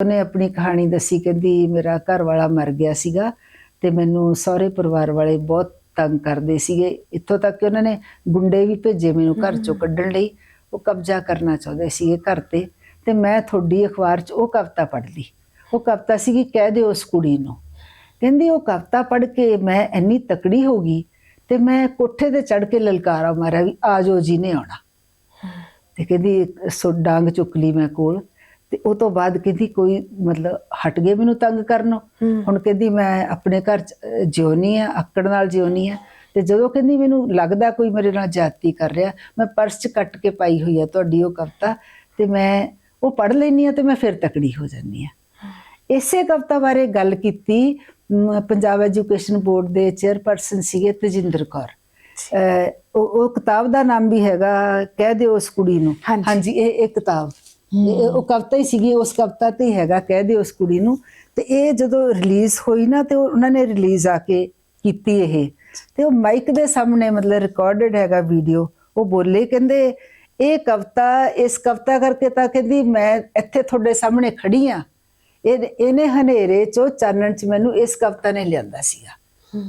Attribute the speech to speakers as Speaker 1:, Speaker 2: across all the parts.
Speaker 1: ਉਹਨੇ ਆਪਣੀ ਕਹਾਣੀ ਦੱਸੀ ਕਹਿੰਦੀ ਮੇਰਾ ਘਰ ਵਾਲਾ ਮਰ ਗਿਆ ਸੀਗਾ ਤੇ ਮੈਨੂੰ ਸਹੁਰੇ ਪਰਿਵਾਰ ਵਾਲੇ ਬਹੁਤ ਤੰਗ ਕਰਦੇ ਸੀਗੇ। ਇੱਥੋਂ ਤੱਕ ਕਿ ਉਹਨਾਂ ਨੇ ਗੁੰਡੇ ਵੀ ਭੇਜੇ ਮੈਨੂੰ ਘਰ ਚੋਂ ਕੱਢਣ ਲਈ। ਉਹ ਕਬਜ਼ਾ ਕਰਨਾ ਚਾਹੁੰਦੇ ਸੀਗੇ ਘਰ ਤੇ ਤੇ ਮੈਂ ਤੁਹਾਡੀ ਅਖਬਾਰ 'ਚ ਉਹ ਕਵਿਤਾ ਪੜ੍ਹ ਲਈ। ਉਹ ਕਵਿਤਾ ਸੀਗੀ ਕਹਿ ਦਿਓ ਉਸ ਕੁੜੀ ਨੂੰ। ਕਹਿੰਦੀ ਉਹ ਕਵਿਤਾ ਪੜ੍ਹ ਕੇ ਮੈਂ ਇੰਨੀ ਤਕੜੀ ਹੋ ਗਈ ਤੇ ਮੈਂ ਕੋਠੇ ਤੇ ਚੜ ਕੇ ਲਲਕਾਰਾ ਮਾਰਿਆ ਵੀ ਆਜੋ ਜੀ ਨੇ ਆਉਣਾ। ਤੇ ਕਹਿੰਦੀ ਸੋ ਡਾਂਗ ਚੁੱਕ ਲਈ ਮੈਂ ਕੋਲ। ਤੇ ਉਹ ਤੋਂ ਬਾਅਦ ਕਹਿੰਦੀ ਕੋਈ ਮਤਲਬ ਹਟ ਗਏ ਮੈਨੂੰ ਤੰਗ ਕਰਨੋਂ ਹੁਣ ਕਹਿੰਦੀ ਮੈਂ ਆਪਣੇ ਘਰ ਜਿਉਣੀ ਆ ਆਕੜ ਨਾਲ ਜਿਉਣੀ ਆ। ਤੇ ਜਦੋਂ ਕਹਿੰਦੀ ਮੈਨੂੰ ਲੱਗਦਾ ਕੋਈ ਮੇਰੇ ਨਾਲ ਜਾਤੀ ਕਰ ਰਿਹਾ ਮੈਂ ਪਰਸ ਚ ਕੱਟ ਕੇ ਪਾਈ ਹੋਈ ਆ ਤੁਹਾਡੀ ਉਹ ਕਵਿਤਾ ਤੇ ਮੈਂ ਉਹ ਪੜ੍ਹ ਲੈਣੀ ਆ ਤੇ ਮੈਂ ਫਿਰ ਤਕੜੀ ਹੋ ਜਾਂਦੀ ਆ। ਇਸੇ ਕਵਿਤਾ ਬਾਰੇ ਗੱਲ ਕੀਤੀ ਪੰਜਾਬ ਐਜੂਕੇਸ਼ਨ ਬੋਰਡ ਦੇ ਚੇਅਰਪਰਸਨ ਸੀਗੇ ਤਜਿੰਦਰ ਕੌਰ। ਉਹ ਉਹ ਕਿਤਾਬ ਦਾ ਨਾਮ ਵੀ ਹੈਗਾ ਕਹਿ ਦਿਓ ਉਸ ਕੁੜੀ ਨੂੰ।
Speaker 2: ਹਾਂਜੀ।
Speaker 1: ਇਹ ਇਹ ਕਿਤਾਬ। ਉਹ ਕਵਿਤਾ ਹੀ ਸੀਗੀ ਉਸ ਕਵਿਤਾ ਤੇ ਹੈਗਾ ਕਹਿ ਦਿਓ ਉਸ ਕੁੜੀ ਨੂੰ। ਤੇ ਇਹ ਜਦੋਂ ਰਿਲੀਜ਼ ਹੋਈ ਨਾ ਤੇ ਉਹ- ਉਹਨਾਂ ਨੇ ਰਿਲੀਜ਼ ਆ ਕੇ ਕੀਤੀ ਇਹ। ਤੇ ਉਹ ਮਾਈਕ ਦੇ ਸਾਹਮਣੇ ਮਤਲਬ ਰਿਕਾਰਡਡ ਹੈਗਾ ਵੀਡੀਓ ਉਹ ਬੋਲੇ ਕਹਿੰਦੇ ਇਹ ਕਵਿਤਾ ਇਸ ਕਵਿਤਾ ਕਰਕੇ ਤਾਂ ਕਹਿੰਦੀ ਮੈਂ ਇੱਥੇ ਤੁਹਾਡੇ ਸਾਹਮਣੇ ਖੜੀ ਆ। ਇਹ ਇਹਨੇ ਹਨੇਰੇ ਚੋਂ ਚਾਨਣ ਚ ਮੈਨੂੰ ਇਸ ਕਵਿਤਾ ਨੇ ਲਿਆਂਦਾ ਸੀਗਾ।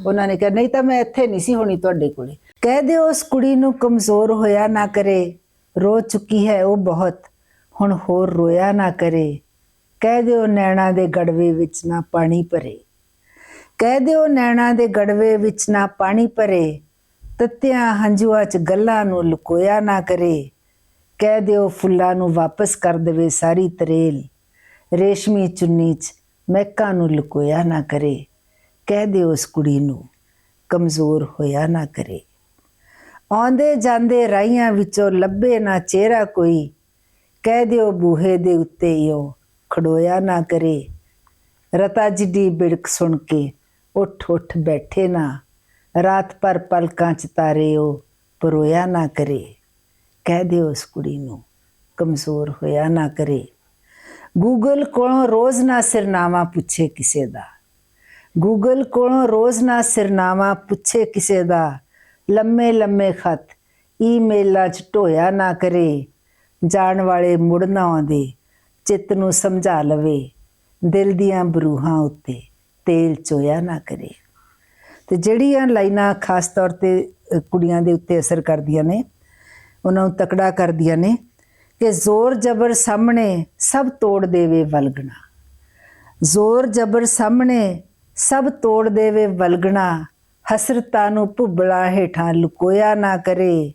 Speaker 1: ਉਹਨਾਂ ਨੇ ਕਿਹਾ ਨਹੀਂ ਤਾਂ ਮੈਂ ਇੱਥੇ ਨਹੀਂ ਸੀ ਹੋਣੀ ਤੁਹਾਡੇ ਕੋਲੇ। ਕਹਿ ਦਿਓ ਉਸ ਕੁੜੀ ਨੂੰ ਕਮਜ਼ੋਰ ਹੋਇਆ ਨਾ ਕਰੇ। ਰੋ ਚੁੱਕੀ ਹੈ ਉਹ ਬਹੁਤ। ਹੁਣ ਹੋਰ ਰੋਇਆ ਨਾ ਕਰੇ। ਕਹਿ ਦਿਓ ਨੈਣਾ ਦੇ ਗੜਵੇ ਵਿੱਚ ਨਾ ਪਾਣੀ ਭਰੇ। ਕਹਿ ਦਿਓ ਨੈਣਾ ਦੇ ਗੜਵੇ ਵਿੱਚ ਨਾ ਪਾਣੀ ਭਰੇ। ਤੱਤਿਆਂ ਹੰਝੂਆਂ ਚ ਗੱਲਾਂ ਨੂੰ ਲੁਕੋਇਆ ਨਾ ਕਰੇ। ਕਹਿ ਦਿਓ ਫੁੱਲਾਂ ਨੂੰ ਵਾਪਸ ਕਰ ਦੇਵੇ ਸਾਰੀ ਤਰੇਲ। ਰੇਸ਼ਮੀ ਚੁੰਨੀ ਚ ਮਹਿਕਾਂ ਨੂੰ ਲੁਕੋਇਆ ਨਾ ਕਰੇ। ਕਹਿ ਦਿਓ ਉਸ ਕੁੜੀ ਨੂੰ ਕਮਜ਼ੋਰ ਹੋਇਆ ਨਾ ਕਰੇ। ਆਉਂਦੇ ਜਾਂਦੇ ਰਾਈਆਂ ਵਿੱਚੋਂ ਲੱਭੇ ਨਾ ਚਿਹਰਾ ਕੋਈ। ਕਹਿ ਦਿਓ ਬੂਹੇ ਦੇ ਉੱਤੇ ਈਓ ਖੜੋਇਆ ਨਾ ਕਰੇ। ਰਤਾ ਜਿੱਡੀ ਬਿੜਕ ਸੁਣ ਕੇ, ਉੱਠ ਉੱਠ ਬੈਠੇ ਨਾ। ਰਾਤ ਪਰ ਪਲਕਾਂ ਚ ਤਾਰੇ ਉਹ ਪਰੋਇਆ ਨਾ ਕਰੇ। ਕਹਿ ਦਿਓ ਉਸ ਕੁੜੀ ਨੂੰ, ਕਮਜ਼ੋਰ ਹੋਇਆ ਨਾ ਕਰੇ। ਗੂਗਲ ਕੋਲੋਂ ਰੋਜ਼ ਨਾ ਸਿਰਨਾਮਾ ਪੁੱਛੇ ਕਿਸੇ ਦਾ। ਗੂਗਲ ਕੋਲੋਂ ਰੋਜ਼ ਨਾ ਸਿਰਨਾਮਾ ਪੁੱਛੇ ਕਿਸੇ ਦਾ। ਲੰਮੇ ਲੰਮੇ ਖਤ, ਈਮੇਲਾਂ 'ਚ ਢੋਇਆ ਨਾ ਕਰੇ। ਜਾਣ ਵਾਲੇ ਮੁੜ ਨਾ ਆਉਂਦੇ ਚਿੱਤ ਨੂੰ ਸਮਝਾ ਲਵੇ, ਦਿਲ ਦੀਆਂ ਬਰੂਹਾਂ ਉੱਤੇ ਤੇਲ ਚੋਇਆ ਨਾ ਕਰੇ। ਤੇ ਜਿਹੜੀਆਂ ਲਾਈਨਾਂ ਖਾਸ ਤੌਰ ਤੇ ਕੁੜੀਆਂ ਦੇ ਉੱਤੇ ਅਸਰ ਕਰਦੀਆਂ ਨੇ, ਉਹਨਾਂ ਨੂੰ ਤਕੜਾ ਕਰਦੀਆਂ ਨੇ ਕਿ ਜ਼ੋਰ ਜ਼ਬਰ ਸਾਹਮਣੇ ਸਭ ਤੋੜ ਦੇਵੇ ਵਲਗਣਾ। ਜ਼ੋਰ ਜ਼ਬਰ ਸਾਹਮਣੇ ਸਭ ਤੋੜ ਦੇਵੇ ਵਲਗਣਾ, ਹਸਰਤਾਂ ਨੂੰ ਭੁੱਬਲਾ ਹੇਠਾਂ ਲੁਕੋਇਆ ਨਾ ਕਰੇ,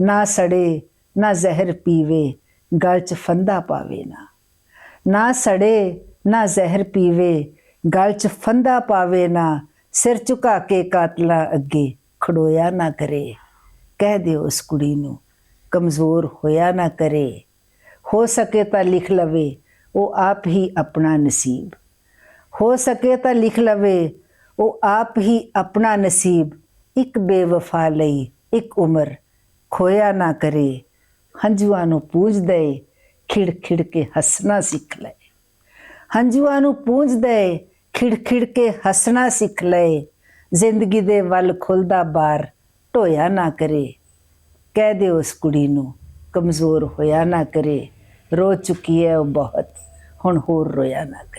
Speaker 1: ਨਾ ਸੜੇ ਨਾ ਜ਼ਹਿਰ ਪੀਵੇ, ਗਲ 'ਚ ਫੰਦਾ ਪਾਵੇ ਨਾ। ਨਾ ਸੜੇ, ਨਾ ਜ਼ਹਿਰ ਪੀਵੇ, ਗਲ 'ਚ ਫੰਦਾ ਪਾਵੇ ਨਾ। ਸਿਰ ਝੁਕਾ ਕੇ ਕਾਤਲਾ ਅੱਗੇ ਖੜੋਇਆ ਨਾ ਕਰੇ। ਕਹਿ ਦਿਓ ਉਸ ਕੁੜੀ ਨੂੰ, ਕਮਜ਼ੋਰ ਹੋਇਆ ਨਾ ਕਰੇ। ਹੋ ਸਕੇ ਤਾਂ ਲਿਖ ਲਵੇ, ਉਹ ਆਪ ਹੀ ਆਪਣਾ ਨਸੀਬ। ਹੋ ਸਕੇ ਤਾਂ ਲਿਖ ਲਵੇ, ਉਹ ਆਪ ਹੀ ਆਪਣਾ ਨਸੀਬ। ਇੱਕ ਬੇਵਫਾ ਲਈ ਇੱਕ ਉਮਰ ਖੋਇਆ ਨਾ ਕਰੇ। ਹੰਝੂਆਂ ਨੂੰ ਪੂਜਦੇ ਖਿੜ ਖਿੜ ਕੇ ਹੱਸਣਾ ਸਿੱਖ ਲੈ। ਹੰਝੂਆਂ ਨੂੰ ਪੂੰਝਦੇ ਖਿੜ ਖਿੜ ਕੇ ਹੱਸਣਾ ਸਿੱਖ ਲਏ ਜ਼ਿੰਦਗੀ ਦੇ ਵੱਲ ਖੁੱਲਦਾ ਬਾਰ, ਢੋਇਆ ਨਾ ਕਰੇ। ਕਹਿ ਦੇ ਉਸ ਕੁੜੀ ਨੂੰ, ਕਮਜ਼ੋਰ ਹੋਇਆ ਨਾ ਕਰੇ। ਰੋ ਚੁੱਕੀ ਹੈ ਉਹ ਬਹੁਤ, ਹੁਣ ਹੋਰ ਰੋਇਆ ਨਾ ਕਰੇ।